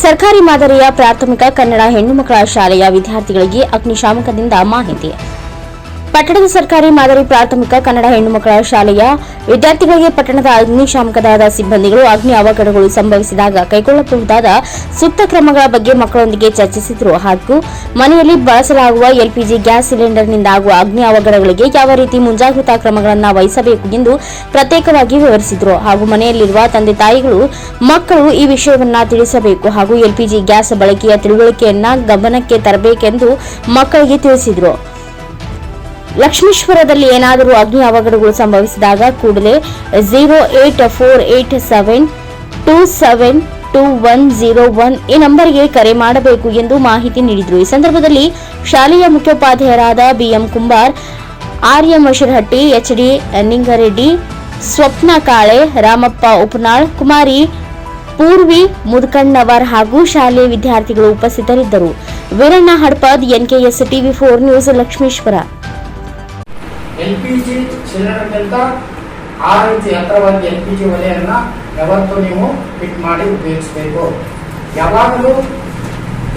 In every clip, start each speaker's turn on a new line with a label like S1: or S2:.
S1: ಸರ್ಕಾರಿ ಮಾದರಿಯ ಪ್ರಾಥಮಿಕ ಕನ್ನಡ ಹೆಣ್ಣು ಮಕ್ಕಳ ಶಾಲೆಯ ವಿದ್ಯಾರ್ಥಿಗಳಿಗೆ ಅಗ್ನಿಶಾಮಕದಿಂದ ಮಾಹಿತಿ. ಪಟ್ಟಣದ ಸರ್ಕಾರಿ ಮಾದರಿ ಪ್ರಾಥಮಿಕ ಕನ್ನಡ ಹೆಣ್ಣು ಮಕ್ಕಳ ಶಾಲೆಯ ವಿದ್ಯಾರ್ಥಿಗಳಿಗೆ ಪಟ್ಟಣದ ಅಗ್ನಿಶಾಮಕ ದಳದ ಸಿಬ್ಬಂದಿಗಳು ಅಗ್ನಿ ಅವಘಡಗಳು ಸಂಭವಿಸಿದಾಗ ಕೈಗೊಳ್ಳಬಹುದಾದ ಸೂಕ್ತ ಕ್ರಮಗಳ ಬಗ್ಗೆ ಮಕ್ಕಳೊಂದಿಗೆ ಚರ್ಚಿಸಿದರು. ಹಾಗೂ ಮನೆಯಲ್ಲಿ ಬಳಸಲಾಗುವ ಎಲ್ಪಿಜಿ ಗ್ಯಾಸ್ ಸಿಲಿಂಡರ್ನಿಂದ ಆಗುವ ಅಗ್ನಿ ಅವಘಡಗಳಿಗೆ ಯಾವ ರೀತಿ ಮುಂಜಾಗ್ರತಾ ಕ್ರಮಗಳನ್ನು ವಹಿಸಬೇಕು ಎಂದು ಪ್ರತ್ಯೇಕವಾಗಿ ವಿವರಿಸಿದರು. ಹಾಗೂ ಮನೆಯಲ್ಲಿರುವ ತಂದೆ ತಾಯಿಗಳು, ಮಕ್ಕಳು ಈ ವಿಷಯವನ್ನು ತಿಳಿಸಬೇಕು ಹಾಗೂ ಎಲ್ಪಿಜಿ ಗ್ಯಾಸ್ ಬಳಕೆಯ ತಿಳುವಳಿಕೆಯನ್ನ ಗಮನಕ್ಕೆ ತರಬೇಕೆಂದು ಮಕ್ಕಳಿಗೆ ತಿಳಿಸಿದರು. ಲಕ್ಷ್ಮೀಶ್ವರದಲ್ಲಿ ಏನಾದರೂ ಅಗ್ನಿ ಅವಘಡಗಳು ಸಂಭವಿಸಿದಾಗ ಕೂಡಲೇ zero eight four eight seven two seven two one zero one ಈ ನಂಬರ್ಗೆ ಕರೆ ಮಾಡಬೇಕು ಎಂದು ಮಾಹಿತಿ ನೀಡಿದರು. ಈ ಸಂದರ್ಭದಲ್ಲಿ ಶಾಲೆಯ ಮುಖ್ಯೋಪಾಧ್ಯಾಯರಾದ BM Kumbar, RM Ashirhatti H D Ningareddy, Swapna Kale, Ramappa Upanal, Kumari, Purvi Mudkannavar ಹಾಗೂ ಶಾಲೆಯ ವಿದ್ಯಾರ್ಥಿಗಳು ಉಪಸ್ಥಿತರಿದ್ದರು. Veeranna Hadpad, NKS TV four news Lakshmeshwar.
S2: L P G ಸಿಲಿಂಡರ್ಗಿಂತ ಆ ರೀತಿ ಎತ್ತರವಾಗಿ ಎಲ್ ಪಿ ಜಿ ಒಲೆಯನ್ನ ಯಾವತ್ತೂ ನೀವು ಫಿಟ್ ಮಾಡಿ ಉಪಯೋಗಿಸಬೇಕು. ಯಾವಾಗಲೂ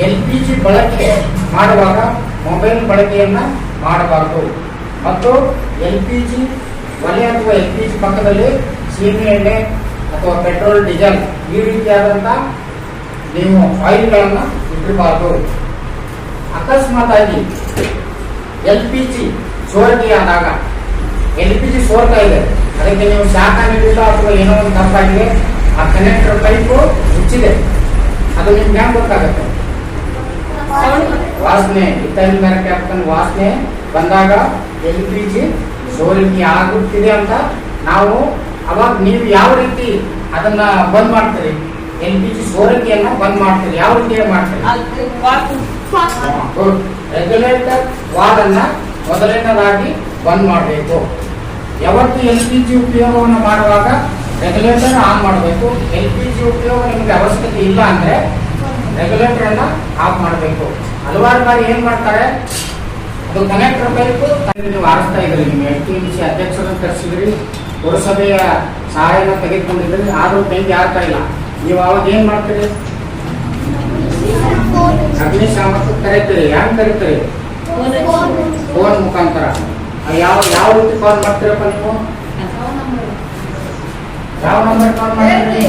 S2: ಎಲ್ ಪಿ ಜಿ ಬಳಕೆ ಮಾಡುವಾಗ ಮೊಬೈಲ್ ಬಳಕೆಯನ್ನ ಮಾಡಬಾರದು. ಮತ್ತು ಎಲ್ ಪಿ ಜಿ ಒಲೆ ಅಥವಾ ಎಲ್ ಪಿ ಜಿ ಪಕ್ಕದಲ್ಲಿ ಸೀಮೆ ಎಣ್ಣೆ ಅಥವಾ ಪೆಟ್ರೋಲ್, ಡೀಸೆಲ್ ಈ ರೀತಿಯಾದಂಥ ನೀವು ಫೈಲ್ಗಳನ್ನು ಇಟ್ಟಿರಬಾರದು. ಅಕಸ್ಮಾತ್ ಆಗಿ ಎಲ್ ಪಿ ಜಿ ಸೋರಿಕೆಯಾದಾಗ ಎಲ್ ಪಿ ಜಿ ಸೋರ್ತಾ ಇದೆ. ಅದಕ್ಕೆ ನೀವು ಶಾಖ ನೀಡಿಲ್ಲ ಅಥವಾ ಏನೋ ಒಂದು ತಪ್ಪಾಗಿದೆ. ಆ ಕನೆಕ್ಟರ್ ಪೈಪ್ ಮುಚ್ಚಿದೆ. ಅದು ನಿಮ್ಗೆ ಹ್ಯಾಂಗ್ ಗೊತ್ತಾಗುತ್ತೆ? ವಾಸನೆ. ಇತ್ತೈನ್ ಕ್ಯಾಪ್ಟನ್ ವಾಸನೆ ಬಂದಾಗ ಎಲ್ ಪಿ ಜಿ ಸೋರಿಕೆ ಆಗುತ್ತಿದೆ ಅಂತ ನಾವು ಅವಾಗ ನೀವು ಯಾವ ರೀತಿ ಅದನ್ನ ಬಂದ್ ಮಾಡ್ತೀರಿ? ಎಲ್ ಪಿ ಜಿ ಸೋರಿಕೆಯನ್ನ ಬಂದ್ ಮಾಡ್ತೀರಿ. ಯಾವ ರೀತಿ ಮಾಡ್ತೀರಿ? ರೆಗ್ಯುಲೇಟರ್ ವಾದನ್ನ ಮೊದಲನೇದಾಗಿ ಬಂದ್ ಮಾಡಬೇಕು. ಯಾವತ್ತು ಎಲ್ ಪಿ ಜಿ ಉಪಯೋಗವನ್ನು ಮಾಡುವಾಗ ರೆಗ್ಯುಲೇಟರ್ ಆನ್ ಮಾಡಬೇಕು. ಎಲ್ ಪಿ ಜಿ ಉಪಯೋಗ ನಿಮಗೆ ಅವಶ್ಯಕತೆ ಇಲ್ಲ ಅಂದ್ರೆ ರೆಗ್ಯುಲೇಟರ್ ಅನ್ನ ಆಫ್ ಮಾಡಬೇಕು. ಹಲವಾರು ಬಾರಿ ಏನ್ ಮಾಡ್ತಾರೆ? ಅದು ಕನೆಕ್ಟರ್ ಬೇಕು ನೀವು ಆರಿಸ್ತಾ ಇದ್ರಿ. ನೀವು ಎಲ್ ಪಿ ಸಿ ಅಧ್ಯಕ್ಷರನ್ನು ಕರೆಸಿದ್ರಿ. ಪುರಸಭೆಯ ಸಹಾಯನ ತೆಗೆದುಕೊಂಡಿದ್ರಿ. ಆದ್ರೂ ಬೆಂಕಿ ಆಗ್ತಾ ಇಲ್ಲ. ನೀವು ಅವಾಗ ಏನ್ ಮಾಡ್ತೀರಿ? ಅಗ್ನಿಶಾಮಕ ಕರೀತೀರಿ. ಹೆಂಗೆ ಕರೀತೀರಿ? ಫೋನ್ ಮುಖಾಂತರ. ಯಾವ ಯಾವ ರೀತಿ ಕಾಲ್ ಮಾಡ್ತೀರಪ್ಪ ನೀವು? ಯಾವ ನಂಬರ್ ಕಾಲ್ ಮಾಡ್ತೀರಿ